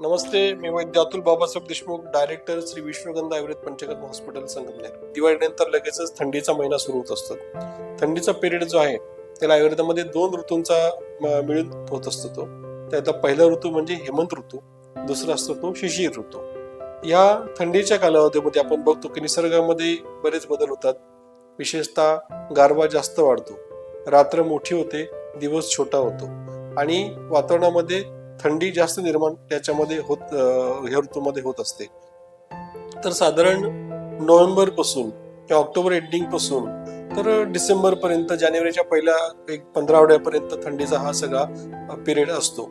नमस्ते मी Vaidya Atul Babasaheb Deshmukh director Shri Vishwagandha Ayurveda Panchakarma hospital Sangamner. दिवाळीनंतर लगेचच थंडीचा महिना सुरू होत असतो. थंडीचा पिरियड जो आहे त्याला आयुर्वेदामध्ये दोन ऋतूंचा म- मिळून होत असतो तो. त्यातला पहिला ऋतू म्हणजे हेमंत ऋतू दुसरा असतो तो शिशिर ऋतू. या थंडीच्या कालावधीमध्ये आपण बघतो की निसर्गामध्ये बरेच बदल होतात. विशेषतः गारवा जास्त वाढतो. रात्र मोठी होते दिवस छोटा होतो. आणि वातावरणामध्ये थंडी जास्त निर्माण त्याच्यामध्ये होत ह्या ऋतूमध्ये होत असते. तर साधारण नोव्हेंबरपासून किंवा ऑक्टोबर एंडिंगपासून तर डिसेंबर पर्यंत जानेवारीच्या पहिल्या एक पंधरा आठवड्यापर्यंत थंडीचा हा सगळा पिरियड असतो.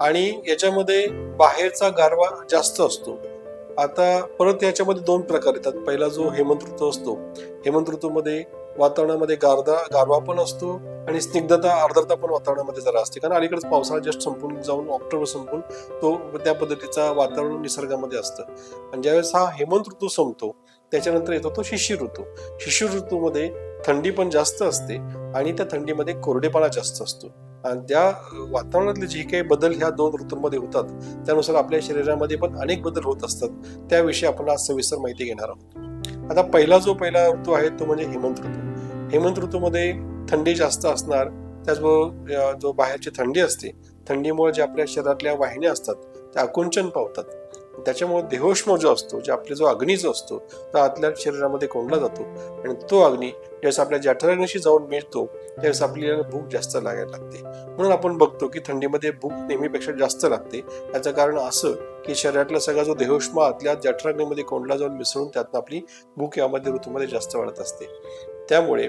आणि याच्यामध्ये बाहेरचा गारवा जास्त असतो. आता परत याच्यामध्ये दोन प्रकार येतात. पहिला जो हेमंत ऋतू असतो. हेमंत ऋतूमध्ये वातावरणामध्ये गारदा गारवा पण असतो आणि स्निग्धता आर्द्रता पण वातावरणामध्ये जरा असते. कारण अलीकडेच पावसाळा जस्ट संपून जाऊन ऑक्टोबर संपून तो त्या पद्धतीचा वातावरण निसर्गामध्ये असतं. आणि ज्यावेळेस हा हेमंत ऋतू संपतो त्याच्यानंतर येतो तो शिशिर ऋतू. शिशिर ऋतूमध्ये थंडी पण जास्त असते आणि त्या थंडीमध्ये कोरडेपणा जास्त असतो. आणि त्या वातावरणातले जे काही बदल ह्या दोन ऋतूंमध्ये होतात त्यानुसार आपल्या शरीरामध्ये पण अनेक बदल होत असतात. त्याविषयी आपण आज सविस्तर माहिती घेणार आहोत. आता पहिला जो पहिला ऋतू आहे तो म्हणजे हेमंत ऋतू. हेमंत ऋतूमध्ये थंडी जास्त असणार त्याचबरोबर जो बाहेरची थंडी असते थंडीमुळे जे आपल्या शरीरातल्या वाहिन्या असतात त्या आकुंचन पावतात. त्याच्यामुळे देहोष्म जो असतो जे आपले जो अग्नी जो असतो तो आतल्या शरीरामध्ये कोंडला जातो. आणि तो अग्नी ज्यावेळेस आपल्या जठराग्नीशी जाऊन मिळतो त्यावेळेस आपल्याला भूक जास्त लागायला लागते. म्हणून आपण बघतो की थंडीमध्ये भूक नेहमीपेक्षा जास्त लागते. याचं कारण असं की शरीरातला सगळा जो देहोष्म आतल्या जठराग्नीमध्ये कोंडला जाऊन मिसळून त्यातनं आपली भूक यामध्ये ऋतूमध्ये जास्त वाढत असते. त्यामुळे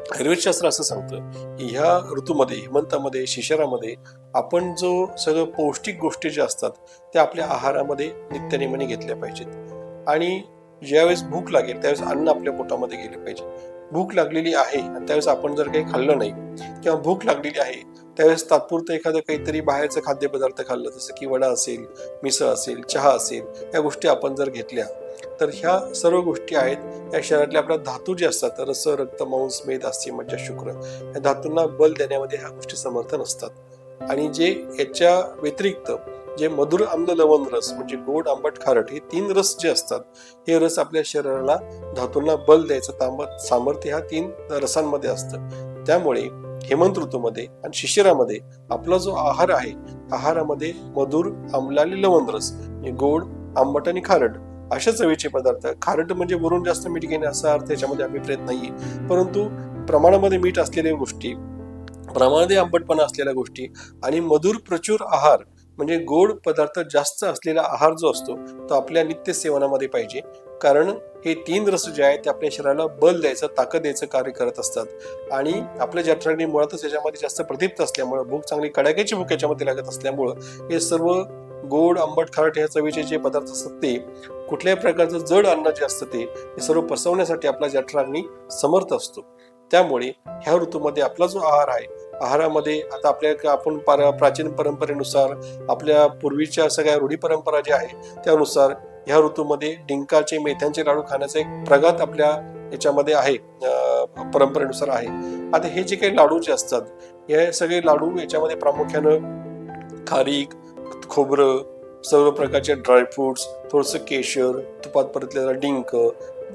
आयुर्वेदशास्त्र असं सांगतं की ह्या ऋतूमध्ये हेमंतामध्ये शिशिरामध्ये आपण जो सगळं पौष्टिक गोष्टी ज्या असतात त्या आपल्या आहारामध्ये नित्यनेमाने घेतल्या पाहिजेत. आणि ज्यावेळेस भूक लागेल त्यावेळेस अन्न आपल्या पोटामध्ये गेले पाहिजे. भूक लागलेली आहे आणि त्यावेळेस आपण जर काही खाल्लं नाही किंवा भूक लागलेली आहे त्यावेळेस तात्पुरतं एखादं काहीतरी बाहेरचं खाद्यपदार्थ खाल्लं जसं की वडा असेल मिसळ असेल चहा असेल या गोष्टी आपण जर घेतल्या तर ह्या सर्व गोष्टी आहेत. या शरीरातले आपल्या धातू जे असतात रस रक्त मांस मेद अस्थि मज्जा शुक्र या धातूंना बल देण्यामध्ये ह्या गोष्टी समर्थन असतात. आणि जे याच्या व्यतिरिक्त जे मधुर आम्ल लवण रस म्हणजे गोड आंबट खारट हे तीन रस जे असतात हे रस आपल्या शरीराला धातूंना बल द्यायचं तांब सामर्थ्य ह्या तीन रसांमध्ये असतं. त्यामुळे हेमंत ऋतूमध्ये आणि शिशिरामध्ये आपला जो आहार आहे आहारामध्ये मधुर आम्लाली लवण रस म्हणजे गोड आंबट आणि खारट अशा चवीचे पदार्थ. खारट म्हणजे वरून जास्त मीठ घेणे असा अर्थ याच्यामध्ये अभिप्रेत नाहीये. परंतु प्रमाणामध्ये मीठ असलेल्या गोष्टी प्रमाणामध्ये आंबटपणा असलेल्या गोष्टी आणि मधुर प्रचूर आहार म्हणजे गोड पदार्थ जास्त असलेला आहार जो असतो तो आपल्या नित्य सेवनामध्ये पाहिजे. कारण हे तीन रस जे आहेत ते आपल्या शरीराला बल द्यायचं ताकद द्यायचं कार्य करत असतात. आणि आपल्या जठराग्नी मुळातच याच्यामध्ये जास्त प्रदीप्त असल्यामुळं भूक चांगली कडाक्याची भूक याच्यामध्ये लागत असल्यामुळं हे सर्व गोड आंबट खारट ह्या चवीचे जे पदार्थ असतात ते कुठल्याही प्रकारचं जड अन्न जे असतं ते हे सर्व पसवण्यासाठी आपला जठराग्नी समर्थ असतो. त्यामुळे ह्या ऋतूमध्ये आपला जो आहार आहे आहारामध्ये आता आपल्या आपण प्राचीन परंपरेनुसार आपल्या पूर्वीच्या सगळ्या रूढी परंपरा ज्या आहे त्यानुसार ह्या ऋतूमध्ये डिंकाचे मेथ्यांचे लाडू खाण्याचा एक प्रघात आपल्या याच्यामध्ये आहे परंपरेनुसार आहे. आता हे जे काही लाडू जे असतात हे सगळे लाडू याच्यामध्ये प्रामुख्यानं खारीक खोबरं सर्व प्रकारचे ड्रायफ्रुट्स थोडंसं केशर तुपात परतलेला डिंक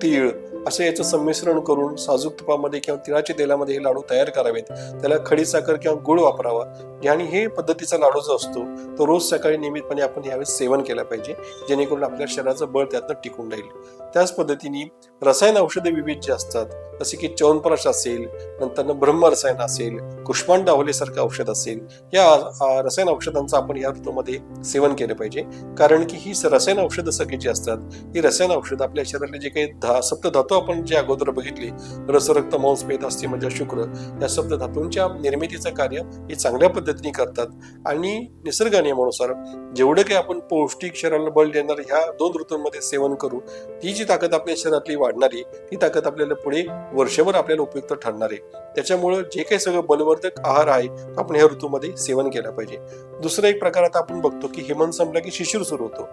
तीळ असं याचं संमिश्रण करून साजूक तुपामध्ये किंवा तिळाच्या तेलामध्ये हे लाडू तयार करावेत. त्याला खडी साखर किंवा गुळ वापरावा. आणि हे पद्धतीचा लाडू जो असतो तो रोज सकाळी नियमितपणे आपण यावेळेस सेवन केला पाहिजे जेणेकरून आपल्या शरीराचं बळ त्यातनं टिकून राहील. त्याच पद्धतीने रसायन औषधे विविध जे असतात जसे की च्यवनप्राश असेल नंतर ब्रह्मरसायन असेल कुष्मांड सारखं औषध असेल या रसायन औषधांचं आपण या ऋतूमध्ये सेवन केलं पाहिजे. कारण की ही रसायन औषधं सगळी जी असतात ही रसायन औषधं आपल्या शरीरातले जे काही धा सप्त धातू आपण जे अगोदर बघितली रस रक्त मांस मेद असते म्हणजे शुक्र या शब्द धातूंच्या निर्मितीचं कार्य हे चांगल्या पद्धतीने करतात. आणि निसर्ग नियमानुसार जेवढं काही आपण पौष्टिक शरीराला बळ देणार ह्या दोन ऋतूंमध्ये सेवन करू ती जी ताकद आपल्या शरीरातली वाढणारी ती ताकद आपल्याला पुढे वर्षभर आपल्याला उपयुक्त ठरणार आहे. त्याच्यामुळं जे काही सगळं बलवर्धक आहार आहे आपण ह्या ऋतूमध्ये सेवन केला पाहिजे. दुसरा एक प्रकार आता आपण बघतो की हेमंत संपला की शिशिर सुरू होतो.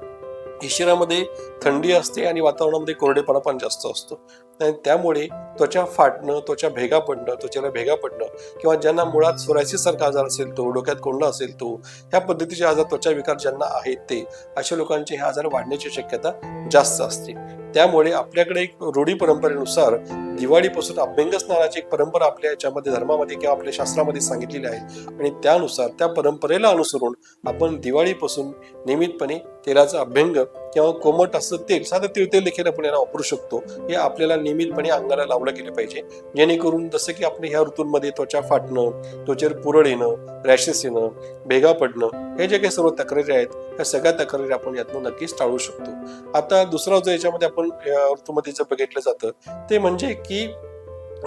इशिरामध्ये थंडी असते आणि वातावरणामध्ये कोरडेपणा पण जास्त असतो. आणि त्यामुळे त्वचा फाटणं त्वचा भेगा पडणं त्वचेला भेगा पडणं किंवा ज्यांना मुळात सोरायसिस सारखा आजार असेल तो डोक्यात कोंडा असेल तो ह्या पद्धतीचे आजार त्वचा विकार ज्यांना आहेत ते अशा लोकांचे हे आजार वाढण्याची शक्यता जास्त असते. त्यामुळे आपल्याकडे एक रूढी परंपरेनुसार दिवाळीपासून अभ्यंग स्नानाची एक परंपरा आपल्या याच्यामध्ये धर्मामध्ये किंवा आपल्या शास्त्रामध्ये सांगितलेली आहे. आणि त्यानुसार त्या परंपरेला अनुसरून आपण दिवाळीपासून नियमितपणे तेलाचा अभ्यंग किंवा कोमट असं तेल साधं तिळतेल तेल देखील आपण याला वापरू शकतो. हे आपल्याला नियमितपणे अंगाला लावलं गेलं पाहिजे. जेणेकरून जसं की आपण ह्या ऋतूंमध्ये त्वचा फाटणं त्वचेवर पुरळ येणं रॅशेस येणं भेगा पडणं हे जे काही सर्व तक्रारी आहेत ह्या सगळ्या तक्रारी आपण यातून नक्कीच टाळू शकतो. आता दुसरा जो याच्यामध्ये आपण ऋतूमध्ये जर बघितलं जातं ते म्हणजे की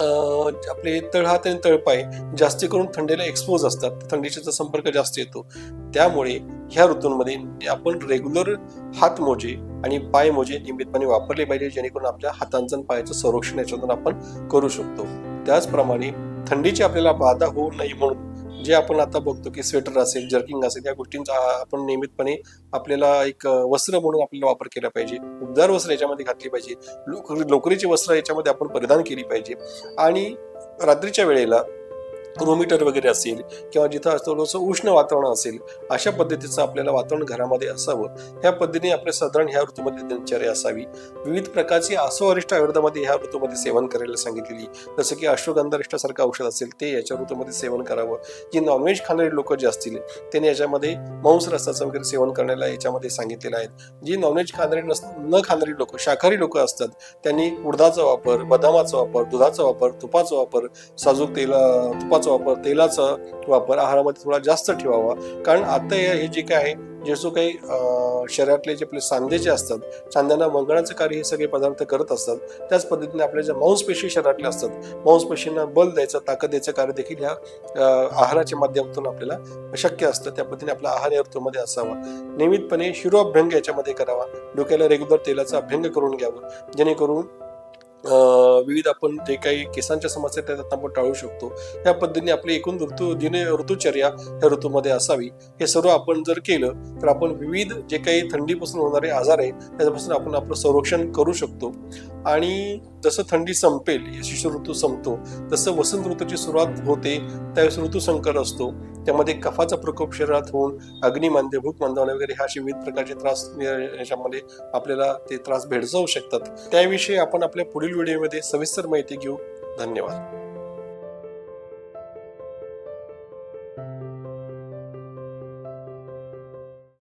आपले तळहात आणि तळपाय जास्ती करून थंडीला एक्सपोज असतात. थंडीचा संपर्क जास्त येतो. त्यामुळे ह्या ऋतूंमध्ये आपण रेग्युलर हात मोजे आणि पाय मोजे नियमितपणे वापरले पाहिजे जेणेकरून आपल्या हातांचं आणि पायाचं संरक्षण याच्यातून आपण करू शकतो. त्याचप्रमाणे थंडीची आपल्याला बाधा होऊ नये म्हणून जे आपण आता बघतो की स्वेटर असेल जर्किंग असेल या गोष्टींचा आपण नियमितपणे आपल्याला एक वस्त्र म्हणून आपल्याला वापर केला पाहिजे. उबदार वस्त्र याच्यामध्ये घातली पाहिजे. लोक- लोकरीची वस्त्र याच्यामध्ये आपण परिधान केली पाहिजे. आणि रात्रीच्या वेळेला रूम वगैरे असेल किंवा जिथं थोडंसं उष्ण वातावरण असेल अशा पद्धतीचं आपल्याला वातावरण घरामध्ये असावं. ह्या पद्धतीने आपल्या साधारण ह्या ऋतूमध्ये दिनचर्या असावी. विविध प्रकारची आसोअरिष्ट आयुर्वेदामध्ये ह्या ऋतूमध्ये सेवन करायला सांगितलेली जसं की अश्वगंधारिष्टासारखं औषध असेल ते याच्या ऋतूमध्ये सेवन करावं. जी नॉनव्हेज खाणारे लोक जे असतील त्यांनी याच्यामध्ये मांस रसाचं वगैरे सेवन करण्याला याच्यामध्ये सांगितलेलं आहे. जी नॉनव्हेज खाणारे नस न खाणारी लोक शाकाहारी लोक असतात त्यांनी उडदाचा वापर बदामाचा वापर दुधाचा वापर तुपाचा वापर साजूक तेल तुपाचा वापर तेलाचा वापर आहारामध्ये थोडा जास्त ठेवावा. कारण आता हे जे काय आहे जे जो काही शरीरातले जे आपले सांधे जे असतात सांध्यांना मंगळाचं कार्य हे सगळे पदार्थ करत असतात. त्याच पद्धतीने आपल्या ज्या मांसपेशी शरीरातल्या असतात मांसपेशींना बल द्यायचं ताकद द्यायचं कार्य देखील ह्या आहाराच्या माध्यमातून आपल्याला शक्य असतं. त्या पद्धतीने आपला आहार या ऋतूमध्ये असावा. नियमितपणे शिरोअभ्यंग याच्यामध्ये करावा. डोक्याला रेग्युलर तेलाचा अभ्यंग करून घ्यावं. जेणेकरून विविध आपण जे काही केसांच्या समस्या आहेत, त्यात आपण टाळू शकतो. या पद्धतीने आपली एकूण ऋतू दिन ऋतुचर्या या ऋतूमध्ये असावी. हे सर्व आपण जर केलं तर आपण विविध जे काही थंडीपासून होणारे आजार आहे त्याच्यापासून आपण आपलं संरक्षण करू शकतो. आणि जसं थंडी संपेल शिशु ऋतू संपतो तसं वसंत ऋतूची सुरुवात होते त्यावेळेस ऋतुसंकर असतो. त्यामध्ये कफाचा प्रकोप शरीरात होऊन अग्निमांद्य भूक मांदवणे वगैरे ह्या असे विविध प्रकारचे त्रास याच्यामध्ये आपल्याला ते त्रास भेडसावू शकतात. त्याविषयी आपण आपल्या पुढील व्हिडिओमध्ये सविस्तर माहिती घेऊ. धन्यवाद.